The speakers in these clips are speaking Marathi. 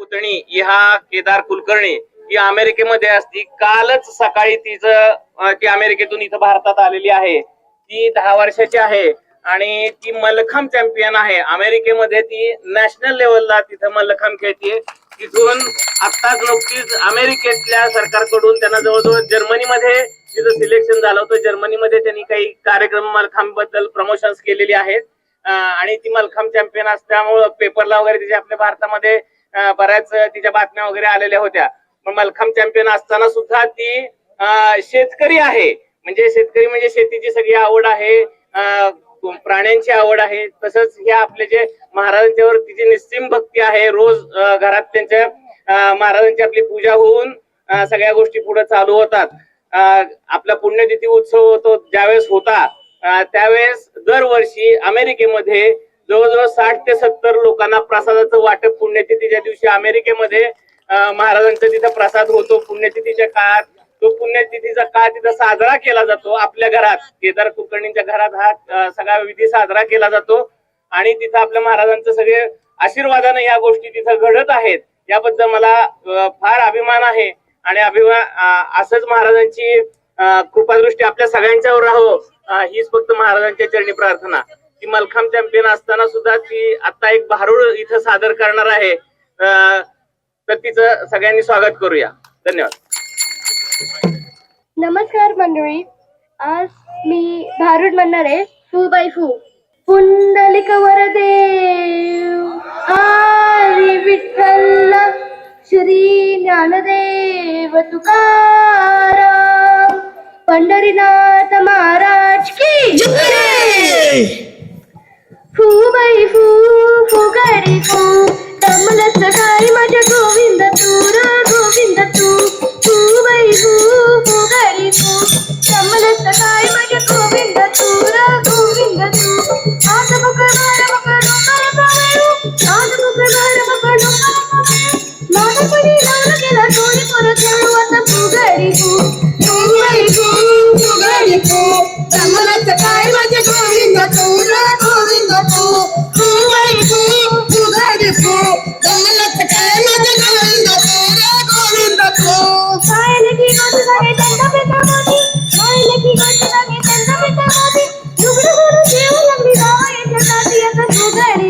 पुतणी ह्या केदार कुलकर्णी ही अमेरिकेमध्ये असती. कालच सकाळी तिचं ती अमेरिकेतून इथं भारतात आलेली आहे. ती दहा वर्षाची आहे आणि ती मल्लखांब चॅम्पियन आहे. अमेरिकेमध्ये ती नॅशनल लेवलला तिथं मल्लखांब खेळते तिथून आत्ताच नुकतीच अमेरिकेतल्या सरकारकडून त्यांना जवळजवळ जर्मनीमध्ये तिचं सिलेक्शन झालं होतं. जर्मनीमध्ये त्यांनी काही कार्यक्रम मलखांबबद्दल प्रमोशन्स केलेली आहेत. आणि ती मलखांब चॅम्पियन असल्यामुळं पेपरला वगैरे तिचे आपल्या भारतामध्ये बऱ्याच तिच्या बातम्या वगैरे आलेल्या होत्या. पण मलखांब चॅम्पियन असताना सुद्धा ती शेतकरी आहे. म्हणजे शेतकरी म्हणजे शेतीची सगळी आवड आहे. प्राण्यांची आवड आहे. तसंच ह्या आपले जे महाराजांच्यावर तिची निस्सीम भक्ती आहे रोज घरात त्यांच्या महाराजांची आपली पूजा होऊन सगळ्या गोष्टी पुढे चालू होतात. आपला पुण्यतिथी उत्सव होतो ज्यावेळेस होता त्यावेळेस दरवर्षी अमेरिकेमध्ये जवळजवळ साठ ते सत्तर लोकांना प्रसादाचं वाटप पुण्यतिथीच्या दिवशी अमेरिकेमध्ये महाराजांचा तिथं प्रसाद होतो. पुण्यतिथीच्या काळात तो पुण्यतिथीचा काळ तिथं साजरा केला जातो आपल्या घरात. केदार कुलकर्णींच्या घरात हा सगळा विधी साजरा केला जातो. आणि तिथं आपल्या महाराजांचं सगळे आशीर्वादाने या गोष्टी तिथं घडत आहेत. याबद्दल मला फार अभिमान आहे. आणि अभिमान असंच महाराजांची कृपादृष्टी आपल्या सगळ्यांच्यावर राहो. हीच फक्त महाराजांच्या चरणी प्रार्थना. ती मलखांब चॅम्पियन असताना सुद्धा ती आता एक भारूड इथं सादर करणार आहे. तर तिचं सगळ्यांनी स्वागत करूया. धन्यवाद. नमस्कार मंडळी. आज मी भारूड म्हणणार आहे. फू बाय फू. पुंडलिक वरदेव आरी विठ्ठल. श्री ज्ञानदेव तुकाराम. पंढरीनाथ महाराज की जय! फू बाई फू फुगारी फू दमलच काय माझ्या गोविंद तू र गोविंद तू फू बाई फू फुगारी फू दमलच काय माझ्या गोविंद तू र गोविंद तू आज बक बार बक डोंगर पावेऊ आज बक बार बक डोंगर पावेऊ लहानपणी लग्न केला थोडी परत खेळू आता फुगारी फू फू बाई फू ಗಾಳಿ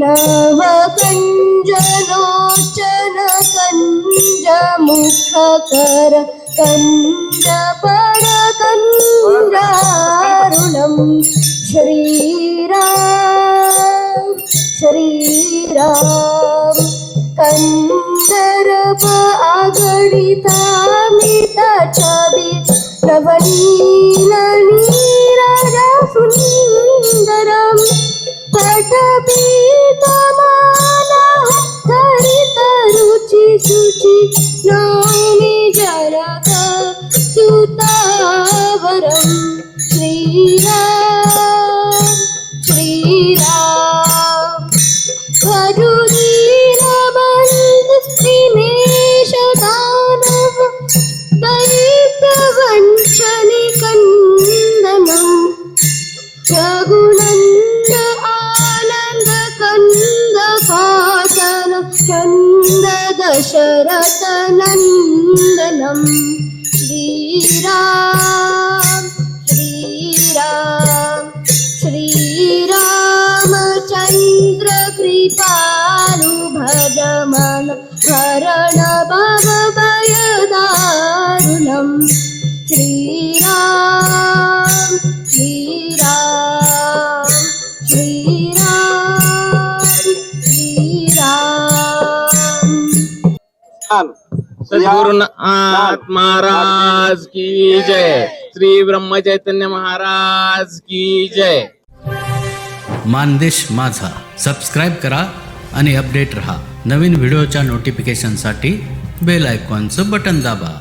नव कञ्जलोचन कञ्ज मुखकर कञ्ज पड कञ्जारुणम् श्रीराम श्रीराम कंदर्प आगडिता मिता छबी दशरथनन्दनं। श्रीराम श्रीराम श्रीरामचन्द्रकृपा। सद्गुरुनाथ महाराज की जय. श्री ब्रह्म चैतन्य महाराज की जय. मानदेश माझा. सबस्क्राईब करा आणि अपडेट रहा. नवीन व्हिडिओच्या नोटिफिकेशनसाठी बेल आयकॉनचं बटन दाबा.